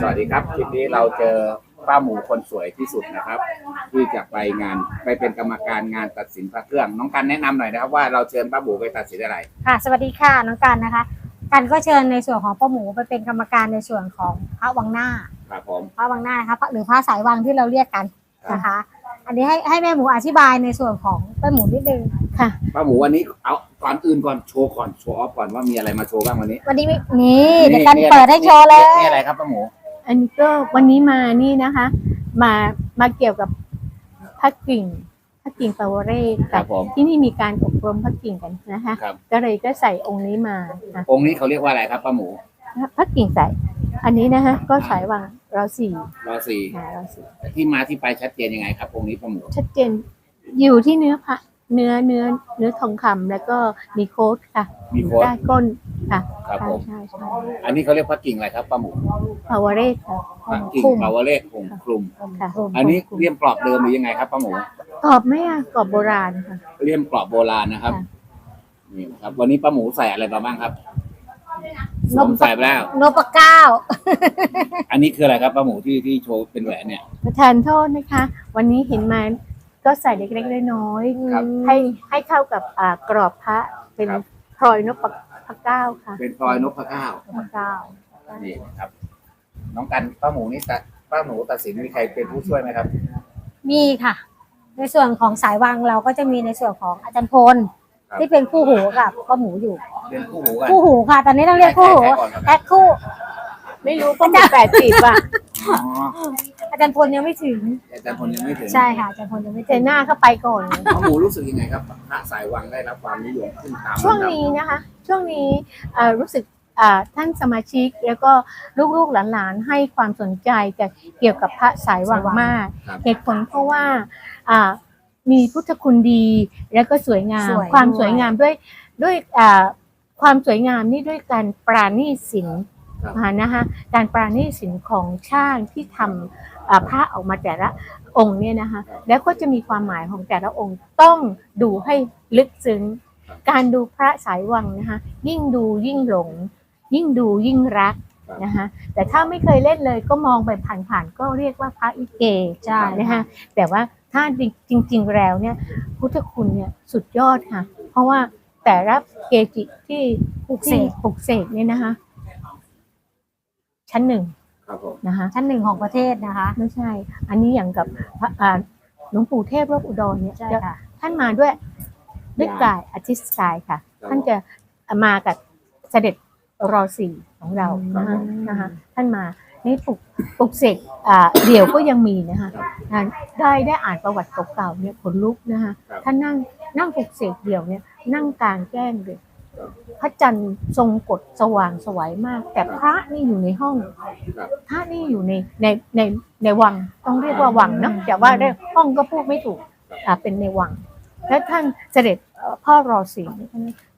สวัสดีครับคลิปนี้เราเจอป้าหมูคนสวยที่สุดนะครับ ที่จะไปงานไปเป็นกรรมการงานตัดสินพระเครื่อง น้องกันแนะนำหน่อยนะครับว่าเราเชิญป้าหมูไปตัดสินอะไร ค่ะ สวัสดีค่ะน้องกันนะคะ กันก็เชิญในส่วนของป้าหมูไปเป็นกรรมการในส่วนของพระวังหน้า ครับผมพระวังหน้านะคะพระหรือพระสายวังที่เราเรียกกันนะคะ อันนี้ให้ให้แม่หมูอธิบายในส่วนของป้าหมูนิดนึง ค่ะ ป้าหมูวันนี้เอาก่อนอื่นก่อนโชว์ก่อนโชว์ออฟก่อนว่ามีอะไรมาโชว์บ้างวันนี้วันนี้มีนี่เดี๋ยวกันเปิดให้โชว์เลย นี่อะไรครับป้าหมู อันนี้ก็วันนี้มานี่นะคะ มามาเกี่ยวกับพระกิ่งพระกิ่งปาวเรศครับผมที่นี่มีการอบรมพระกิ่งกันนะคะ ครับ ก็เลยก็ใส่องค์นี้มาค่ะองค์นี้เขาเรียกว่าอะไรครับป้าหมูพระกิ่งใส่ อันนี้นะคะก็ฉายวังเราสี่รอสี่ค่ะเราสี่ที่มาที่ไปชัดเจนยังไงครับองค์นี้ป้าหมูชัดเจนอยู่ที่เนื้อพระ เนื้อเนื้อเนื้อทองคำแล้วก็มีโค้ดค่ะมีโค้ดได้ก้นค่ะครับใช่ผมใช่ใช่อันนี้เขาเรียกพระกิ่งอะไรครับป้าหมูปาวเรศค่ะพระกิ่งปาวเลศห่มคลุม ค่ะ อันนี้เลี่ยมกรอบเดิมหรือยังไงครับป้าหมู กรอบไหมอะกรอบโบราณค่ะ เลี่ยมกรอบโบราณนะครับค่ะ นี่นะครับ วันนี้ป้าหมูใส่อะไรมาบ้างครับสวมใส่ไปแล้วโนปะเก้าอันนี้คืออะไรครับป้าหมูที่ที่โชว์เป็นแหวนเนี่ย ประทานโทษนะคะ วันนี้เห็นมา ก็ใส่เล็กๆน้อยครับๆให้ให้เข้ากับอ่ากรอบพระเป็นครับ พลอยนพพระเก้าค่ะเป็นพลอยนพเก้า พระเก้า นี่นะครับ น้องกันป้าหมูนี่ตัดป้าหมูตัดสินมีใครเป็นผู้ช่วยไหมครับ มีค่ะ ในส่วนของสายวังเราก็จะมีในส่วนของอาจารย์พล ครับ ที่เป็นคู่หูกับป้าหมูอยู่ เป็นคู่หูกันคู่หูค่ะ ตอนนี้ต้องเรียกคู่หูใครก่อนครับแพ็คคู่ ไม่รู้ก็มีแปดสิบอะอ๋อ อาจารย์พลยังไม่ถึง แต่อาจารย์พลยังไม่ถึงใช่ค่ะอาจารย์พลยังไม่เจถึงหน้าเข้าไปก่อนป้าหมูรู้สึกยังไงครับพระสายวังได้รับความนิยมขึ้นตามช่วงลำดับนี้นะคะช่วงนี้เอ่อรู้สึกอ่าท่านสมาชิกแล้วก็ลูกๆหลานๆให้ความสนใจกับเกี่ยวกับพระสายวังมาก ครับ เหตุผลเพราะว่าอ่ามีพุทธคุณดีแล้วก็สวยงาม สวยความด้วย สวยงามด้วยด้วยอ่าความสวยงามนี่ด้วยการปราณีตศิลป์ครับอ่า นะคะการปราณีตศิลป์ของช่างที่ทำอ่าพระออกมาแต่ละองค์เนี่ยนะคะแล้วก็จะมีความหมายของแต่ละองค์ต้องดูให้ลึกซึ้ง การดูพระสายวังนะคะยิ่งดูยิ่งหลง ยิ่งดูยิ่งรักครับนะคะแต่ถ้าไม่เคยเล่นเลยก็มองไปผ่านๆก็เรียกว่าพระอิเกใช่นะคะแต่ว่าถ้าจริง ๆ แล้วเนี่ยพุทธคุณเนี่ยสุดยอดค่ะ เพราะว่าแต่ละเกจิที่ปลูกเสที่กปลุกเสกเนี่ยนะคะ ชั้นหนึ่งครับผมนะคะชั้นหนึ่งของประเทศนะคะ ไม่ใช่ อันนี้อย่างกับพระอ่าหลวงปู่เทพรบอุดรเนี่ยใช่จะค่ะ ท่านมาด้วยด้วยกายอธิสกายค่ะท่านจะมากับเสด็จรอสี่ของเรานะคะนะคะท่านมานี่ปลุกปลุกเสกอ่าเดี่ยวก็ยังมีนะคะอ่าได้ได้อ่านประวัติเก่าๆเนี่ยขนลุกนะคะครับ ท่านนั่งนั่งปลุกเสกเดี่ยวเนี่ยนั่งกลางแจ้งเลย พระจันทร์ทรงกฎสว่างสวยมาก แต่พระนี่อยู่ในห้องครับพระนี่อยู่ในในในในวังต้องเรียกว่าวังเนอะแต่ว่าเรียกห้องก็พูดไม่ถูกอ่าเป็นในวัง แล้วท่านเสด็จเอ่อพ่อรอสี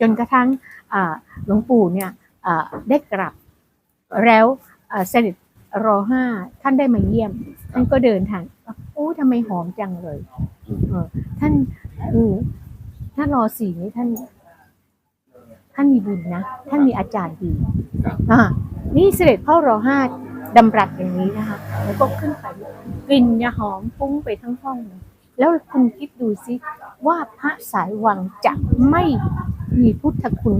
จนกระทั่งอ่าหลวงปู่เนี่ยอ่าได้กลับ แล้วอ่าเสด็จรอห้าท่านได้มาเยี่ยม ท่านก็เดินทางโอ้ทำไมหอมจังเลยเออท่านอือท่านรอสีนี่ท่าน ท่านมีบุญนะ ท่านมีอาจารย์ดีครับอ่านี่เสด็จพ่อรอห้าดำรัสอย่างนี้นะคะ แล้วก็ขึ้นไปกลิ่นยาหอมฟุ้งไปทั้งห้องเลยแล้วคุณคิดดูสิว่าพระสายวังจะไม่มีพุทธคุณ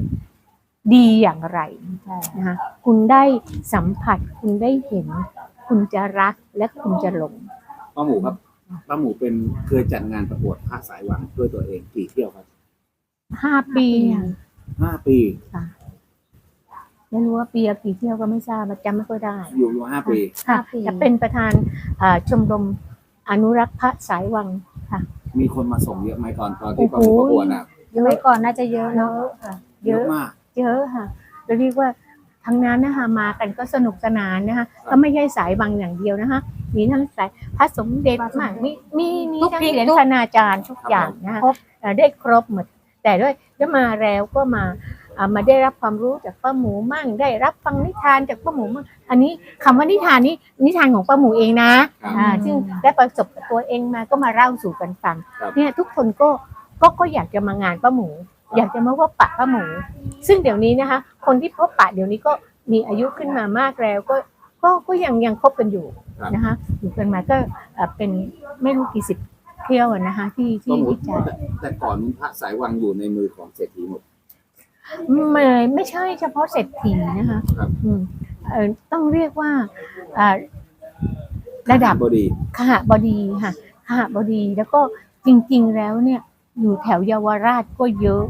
ดีอย่างไรนะคะคุณได้สัมผัสคุณได้เห็น คุณจะรักและคุณจะหลงป้าหมูครับป้าหมูเป็นเคยจัดงานประกวดพระสายวังด้วยตัวเองกี่เที่ยวครับห้าปีอะ ห้าปี ค่ะไม่รู้ว่าปีละกี่เที่ยวก็ไม่ทราบจำไม่ค่อยได้ อยู่อยู่ห้าปีค่ะห้าปี จะเป็นประธานอ่าชมรมอนุรักษ์พระสายวังค่ะมีคนมาส่งเยอะไหมตอนตอนที่ป้าหมูโอ้ประโหกวดอะเยอะก่อนน่าจะเยอะเนอะค่ะ เยเยอะอะมาก เยอะค่ะเราเรียกว่าทั้งนั้นนะคะมากันก็สนุกสนานนะคะก็ไม่ใช่สายวังอย่างเดียวนะคะมีทั้งสายพระสมเด็จมากมีมีมีทั้งเหรียญคณาจารย์ทุกอย่างนะคะครบ เอ่อได้ครบหมด แต่ด้วยแล้วมาแล้วก็มาอ่ามาได้รับความรู้จากป้าหมูมั่งได้รับฟังนิทานจากป้าหมูมั่งอันนี้คำว่านิทานนี้นิทานของป้าหมูเองนะครับอ่าซึ่งได้ประสบกับตัวเองมาก็มาเล่าสู่กันฟังครับเนี่ยทุกคนก็ก็ก็อยากจะมางานป้าหมู อยากจะมาว่าปะป้าหมู ซึ่งเดี๋ยวนี้นะคะ คนที่พบปะเดี๋ยวนี้ก็มีอายุขึ้นมามากแล้วก็ก็ยังยังคบกันอยู่ครับนะคะอยู่กันมาก็เอ่อเป็นไม่รู้กี่สิบ เที่ยวอะนะคะ ที่ป้าที่หมูวิจัยแต่แต่ก่อนนู้นพระสายวังอยู่ในมือของเศรษฐีหมด ไม่ไม่ใช่เฉพาะเศรษฐีนะคะครับ อืมเอ่อต้องเรียกว่าอ่าระดับ บดี ขหบดีค่ะขหบดีแล้วก็จริงๆแล้วเนี่ย อยู่แถวเยาวราชก็เยอะ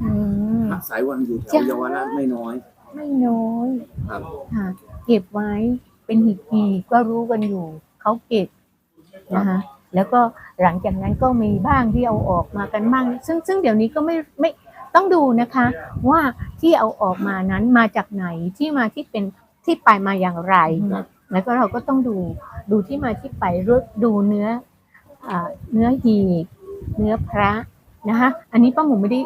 อืม พระสายวังอยู่แถวจ้ะ เยาวราชไม่น้อย ไม่น้อยครับ ค่ะเก็บไว้เป็นหีบหีบก็รู้กันอยู่ เขาเก็บนะคะ แล้วก็หลังจากนั้นก็มีบ้างที่เอาออกมากันบ้างซึ่งซึ่งเดี๋ยวนี้ก็ไม่ไม่ต้องดูนะคะ ว่าที่เอาออกมานั้นมาจากไหนที่มาที่เป็นที่ไปมาอย่างไรครับแล้วก็เราก็ต้องดูดูที่มาที่ไปรู้ดูเนื้ออ่าเนื้อหีบเนื้อพระนะคะอันนี้ป้าหมูไม่ได้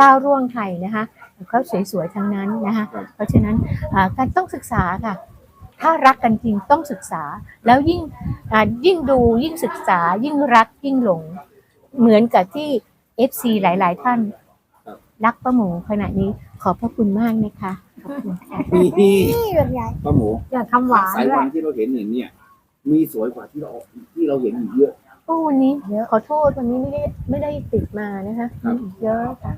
ก้าวร่วงใครนะคะเขาสวยๆทั้งนั้นนะคะครับเพราะฉะนั้นอ่าการต้องศึกษาค่ะ ถ้ารักกันจริงต้องศึกษา แล้วยิ่งอ่ายิ่งดูยิ่งศึกษา ยิ่งรักยิ่งหลง เหมือนกับที่ FC หลาย ๆ ท่านครับรักป้าหมูขณะนี้ขอบพระคุณมากนะคะขอบคุณค่ะนี่นี่แบบใหญ่ป้าหมูอยากทำหวานสายด้ววัยงที่เราเห็นอย่างเนี่ยมีสวยกว่าที่เราที่เราเห็นอีกเยอะก็วันนี้ขอโทษวันนี้ไม่ได้ไม่ได้ติดมานะคะครับมีอีกเยอะค่ะ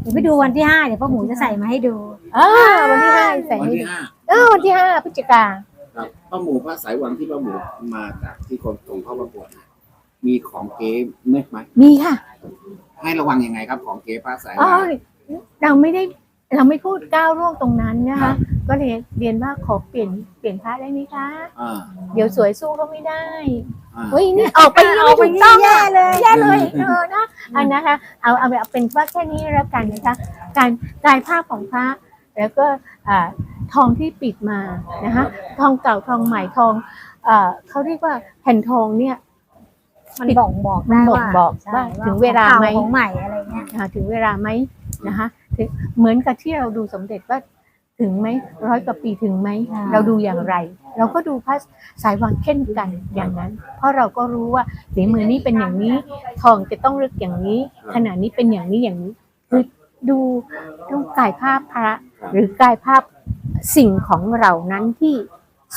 เดี๋ยวไปดูวันที่ห้าเดี๋ยวพ่อหมูจะใส่มาให้ดู อ่าวันที่ห้าใส่วันให้ที่ดูห้าเออวันที่ห้าพฤศจิกาครับป้าหมูพระสายวังที่ป้าหมูมาจากที่คนส่งเข้าประกวดเนี่ยมีของเก๊ไหมไหมมีค่ะให้ระวังยังไงครับของเก๊พระสายอ๋อวัง เราไม่ได้เราไม่พูดก้าวร่วงตรงนั้นนะครัคะ บ ก็เลยเรียนว่าขอเปลี่ยนเปลี่ยนพระได้ไหมคะ อ่าเดี๋ยวสวยสู้เขาไม่ได้อ่า เฮ้ยนี่ออกไปยังเอาไม่ไปถูกต้องแย่อะเลยแย่เลยเออนะอันนะคะ เอาเอาเอาเป็นว่าแค่นี้แล้วกันนะคะ การกายภาพของพระ แล้วก็อ่าทองที่ปิดมานะคะทองเก่าทองใหม่ทองเอ่อเขาเรียกว่าแผ่นทองเนี่ยมันบ่งบอกได้มันบ่งบอกใช่ว่าถึงเวลาไหมของใหม่อะไรเงี้ยอ่าถึงเวลาไหมนะคะถึงเหมือนกับที่เราดูสมเด็จว่าถึงไหมร้อยกว่าปีถึงไหมอ่าเราดูอย่างไร เราก็ดูพระสายวังเช่นกันอย่างนั้น เพราะเราก็รู้ว่าฝีมือนี้เป็นอย่างนี้ ทองจะต้องลึกอย่างนี้ ขนาดนี้เป็นอย่างนี้อย่างนี้คือ ดูดูกายภาพพระครับหรือกายภาพสิ่งของเรานั้นที่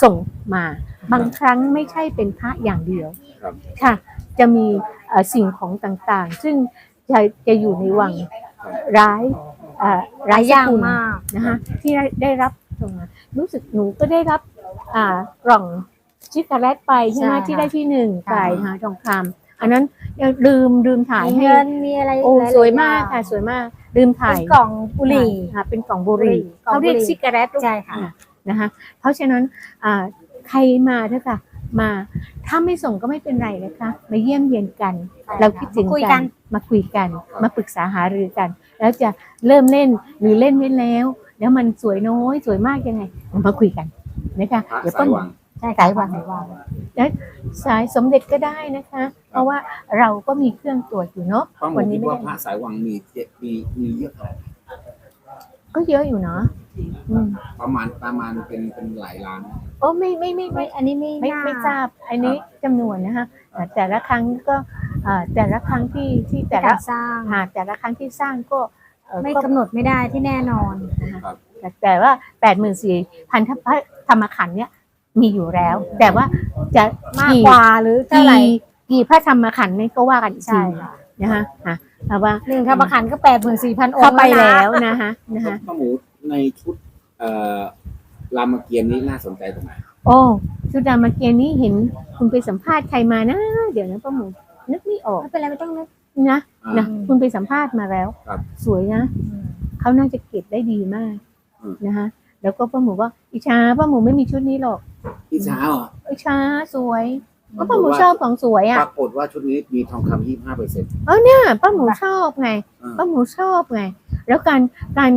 ส่งมาบางครั้งไม่ใช่เป็นพระอย่างเดียวครับค่ะ จะมีเอ่อสิ่งของต่างๆ ซึ่งจะจะอยู่ในวังร้ายเอ่อหลายอย่างสกุลมากนะคะที่ได้ได้รับตรงนั้นรู้สึกหนูก็ได้รับอ่ากล่องชิคาแรตไปใช่ไหมใช่ค่ะที่ได้ที่หนึ่งไปค่ะหาทองคำอันนั้นยังลืมลืมถ่ายมีให้เงินมีอะไรโอ้หลๆสวยมากอย่งค่ะสวยมาก ลืมถ่าเป็ยนกล่องบุหรี่ค่ะเป็นกล่องบุหรี่กล่องเขาเรียกบุหรี่ ซิกาเรตใช่ค่ะ นะคะเพราะฉะนั้นอ่าใครมาเถอะค่ะมาถ้าไม่ส่งก็ไม่เป็นไรนะคะมาเยี่ยมเยียนกัน เราคิดถึงคุยกักันน มาคุยกัน มาปรึกษาหารือกัน แล้วจะเริ่มเล่นหรือเล่นไว้แล้ว แล้วมันสวยน้อยสวยมากยังไง มาคุยกันนะคะพระเดี๋ยวสาป้ายหมูวัง ใช่สายวังสายวังสายสมเด็จก็ได้นะคะ เพราะว่าเราก็มีเครื่องตรวจอยู่เนาะป้าหมูวันนี้คิดไม่ว่าได้พระสายวังมีเจ็ดมีมีเยอะเท่าไหร่ก็เยอะอยู่เนาะอืมประมาณประมาณเป็นเป็นหลายล้าน โอ้ไม่ไม่ไม่ไม่ไม่อันนี้ไม่ไม่น่า ไม่ทราบอันนี้จำนวนนะคะอ่าแต่ละครั้งก็อ่าแต่ละครั้งที่ที่แต่ละการสร้างหาแต่ละครั้งที่สร้างก็เอ่อไม่ก็กำหนดไม่ได้ที่แน่นอนครับแต่แต่ว่าแปดหมื่นสี่พันพระธรรมขันธ์เนี่ย มีอยู่แล้ว แต่ว่าจะมากกว่าหรือเท่ากี่ไหร่กี่พระธรรมขันธ์นี่ก็ว่ากันอีกใช่ทีค่ะนะคะอะแต่ว่าหนึ่งธรรมขันธ์ก็แปดหมื่นสี่พันองเข้าค์ไปนะแล้วนะคะนะคะป้าหมูในชุดเอ่อรามเกียรติ์นี้น่าสนใจตรงไหนโอ้ชุดรามเกียรติ์นี้เห็นคุณไปสัมภาษณ์ใครมานะ เดี๋ยวนะป้าหมูนึกไม่ออกไม่เป็นไรไม่ต้องนึก นะอ่า นะคุณไปสัมภาษณ์มาแล้ว ครับสวยนะเขาน่าจะเก็บได้ดีมากอืม นะคะ แล้วก็ป้าหมูว่าอิชาป้าหมูไม่มีชุดนี้หรอกพี่เช้าเหรออิชาสวยก็ป้าหมูชอบของสวยปอะรากฏว่าชุดนี้มีทองคำยี่ห้าเปอร์เซ็นต์เออเนี่ยป้าหมูชอบไงป้าหมูชอบไง แล้วการการ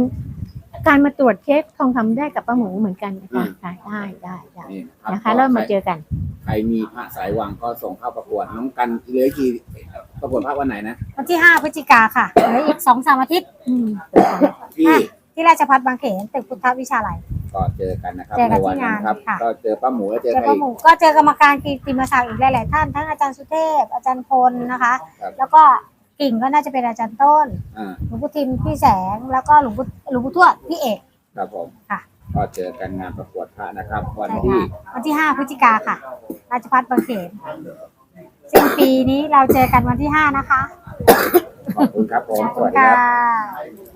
การมาตรวจเช็คทองคำได้กับป้าหมูเหมือนกันนะคะได้ได้ได้ได้นี่นะคะแล้วมาเจอกัน ใครมีพระสายวังก็ส่งเข้าประกวดน้องกันเหลือกี่ประกวดพระวันไหนนะวันที่ห้าพฤศจิกาค่ะเหลืออีกสองสามอาทิตย์อืมที่อะ ที่ราชพัฒบางเขนตึกพุทธวิชาลัย ก็เจอกันนะครับเจอกันในวันที่นั้นงานครับค่ะ ก็เจอป้าหมูแล้วเจอเจอใครพระอีกหมู่ก็เจอกรรมการกีติมศักดิ์อีกหลายๆท่านทั้งอาจารย์สุเทพอาจารย์พลนะคะ ครับแล้วก็กิ่งก็น่าจะเป็นอาจารย์ต้น อ่าหลวงปู่ทิมพี่แสงแล้วก็หลวงปู่หลวงปู่ทวดพี่เอก ครับผมค่ะ ก็เจอกันงานประกวดพระนะครับ วันใช่ที่ค่ะวันที่ห้าพฤศจิกาค่ะ ราชพัฒบางเขนซึ่งปีนี้เราเจอกันวันที่ห้านะคะขอบคุณครับผมขอบสคุณวัสดีค่ครับะ